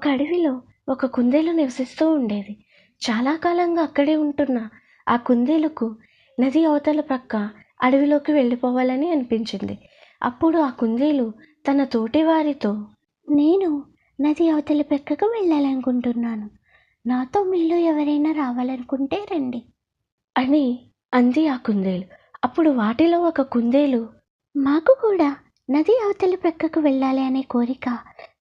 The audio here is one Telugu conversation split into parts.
ఒక అడవిలో ఒక కుందేలు నివసిస్తూ ఉండేది. చాలా కాలంగా అక్కడే ఉంటున్న ఆ కుందేలుకు నది అవతల ప్రక్క అడవిలోకి వెళ్ళిపోవాలని అనిపించింది. అప్పుడు ఆ కుందేలు తన తోటి వారితో నేను నది అవతల ప్రక్కకు వెళ్ళాలనుకుంటున్నాను. నాతో మీలో ఎవరైనా రావాలనుకుంటే రండి. అని అంది ఆ కుందేలు. అప్పుడు వాటిలో ఒక కుందేలు మాకు కూడా నది అవతల ప్రక్కకు వెళ్ళాలి అనే కోరిక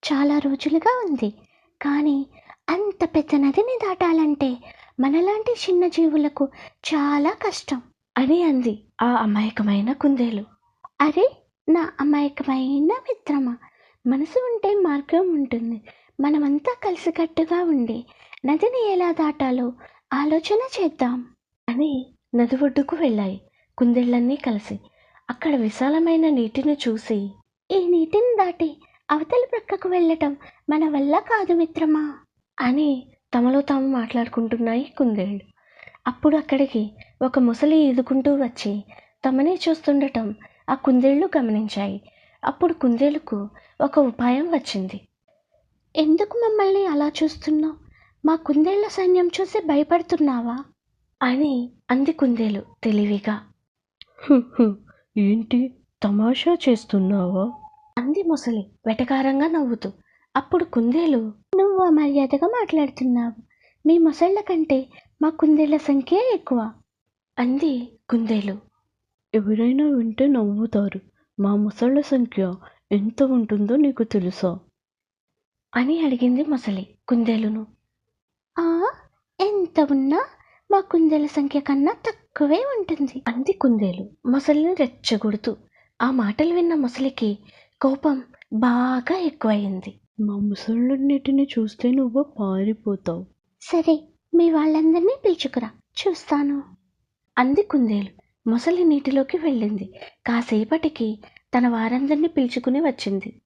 చాలా రోజులుగా ఉంది. కానీ అంత పెద్ద నదిని దాటాలంటే మనలాంటి చిన్న జీవులకు చాలా కష్టం. అని అంది ఆ అమాయకమైన కుందేలు. అరే నా అమాయకమైన మిత్రమా? మనసు ఉంటే మార్గం ఉంటుంది. మనమంతా కలిసికట్టుగా ఉండి నదిని ఎలా దాటాలో ఆలోచన చేద్దాం. అని నది ఒడ్డుకు వెళ్ళాయి కుందేళ్ళన్నీ కలిసి. అక్కడ విశాలమైన నీటిని చూసి ఈ నీటిని దాటి అవతలి ప్రక్కకు వెళ్ళటం మన వల్ల కాదు మిత్రమా? అని తమలో తాము మాట్లాడుకుంటున్నాయి కుందేళ్ళు అప్పుడు అక్కడికి ఒక ముసలి ఈదుకుంటూ వచ్చి తమనే చూస్తుండటం ఆ కుందేళ్ళు గమనించాయి. అప్పుడు కుందేలుకు ఒక ఉపాయం వచ్చింది. ఎందుకు మమ్మల్ని అలా చూస్తున్నావు? మా కుందేళ్ళ సైన్యం చూసి భయపడుతున్నావా? అని అంది కుందేలు తెలివిగా. ఏంటి తమాషా చేస్తున్నావా? అంది ముసలి. వెటకారంగా నవ్వుతూ. అప్పుడు కుందేలు నువ్వు అమర్యాదగా మాట్లాడుతున్నావు. మీ ముసళ్ళ కంటే మా కుందేళ్ళ సంఖ్య ఎక్కువ. అంది కుందేలు. ఎవరైనా వింటే నవ్వుతారు. మా ముసళ్ళ సంఖ్య ఎంత ఉంటుందో నీకు తెలుసా? అని అడిగింది ముసలి కుందేలును. ఆ ఎంత ఉన్నా మా కుందేల సంఖ్య కన్నా తక్కువే ఉంటుంది. అంది కుందేలు ముసలిని రెచ్చగొడుతూ. ఆ మాటలు విన్న ముసలికి కోపం బాగా ఎక్కువయింది మా ముసళ్ళన్నిటిని చూస్తే నువ్వు పారిపోతావు. సరే మీ వాళ్ళందరినీ పిలుచుకురా. చూస్తాను. అంది కుందేలు. ముసలి నీటిలోకి వెళ్ళింది. కాసేపటికి తన వారందరినీ పిలుచుకుని వచ్చింది.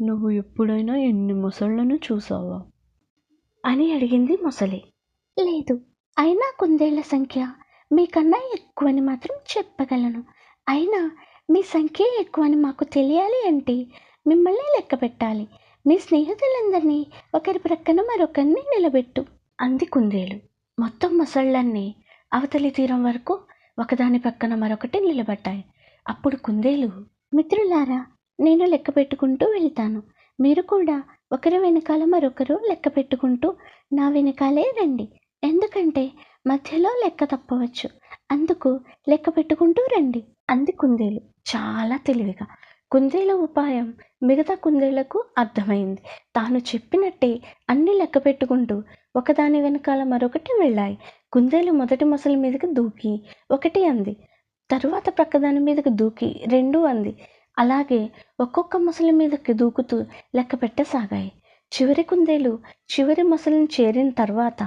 నువ్వు ఎప్పుడైనా ఎన్ని ముసళ్ళను చూసావా? అని అడిగింది ముసలి. లేదు అయినా కుందేళ్ళ సంఖ్య మీకన్నా ఎక్కువని మాత్రం చెప్పగలను. అయినా మీ సంఖ్య ఎక్కువ అని మాకు తెలియాలి అంటే మిమ్మల్ని లెక్క పెట్టాలి. మీ స్నేహితులందరినీ ఒకరి ప్రక్కన మరొకరిని నిలబెట్టు. అంది కుందేలు. మొత్తం మొసళ్ళన్నీ అవతలి తీరం వరకు ఒకదాని పక్కన మరొకటి నిలబడ్డాయి. అప్పుడు కుందేలు మిత్రులారా నేను లెక్క పెట్టుకుంటూ వెళ్తాను. మీరు కూడా ఒకరి వెనకాల మరొకరు లెక్క పెట్టుకుంటూ నా వెనకాలే రండి. ఎందుకంటే మధ్యలో లెక్క తప్పవచ్చు. అందుకు లెక్క పెట్టుకుంటూ రండి. అంది కుందేలు. చాలా తెలివిగా. కుందేల ఉపాయం మిగతా కుందేళ్ళకు అర్థమైంది. తాను చెప్పినట్టే అన్ని లెక్క పెట్టుకుంటూ ఒకదాని వెనకాల మరొకటి వెళ్ళాయి. కుందేలు మొదటి మొసలి మీదకి దూకి ఒకటి అంది. తరువాత ప్రక్కదాని మీదకి దూకి రెండు అంది. అలాగే ఒక్కొక్క మొసలి మీదకి దూకుతూ లెక్క పెట్టసాగాయి. చివరి కుందేలు చివరి మొసలిని చేరిన తర్వాత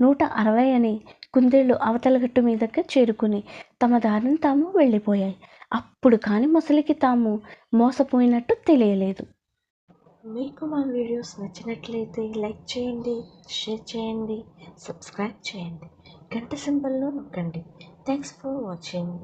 నూట అరవై అని కుందేళ్ళు అవతల గట్టు మీదకి చేరుకుని తమ దారిని తాము వెళ్ళిపోయాయి. అప్పుడు కాని మొసలికి తాము మోసపోయినట్టు తెలియలేదు. మీకు మా వీడియోస్ నచ్చినట్లయితే లైక్ చేయండి షేర్ చేయండి సబ్స్క్రైబ్ చేయండి. గంట సింబల్లో నొక్కండి. Thanks for watching.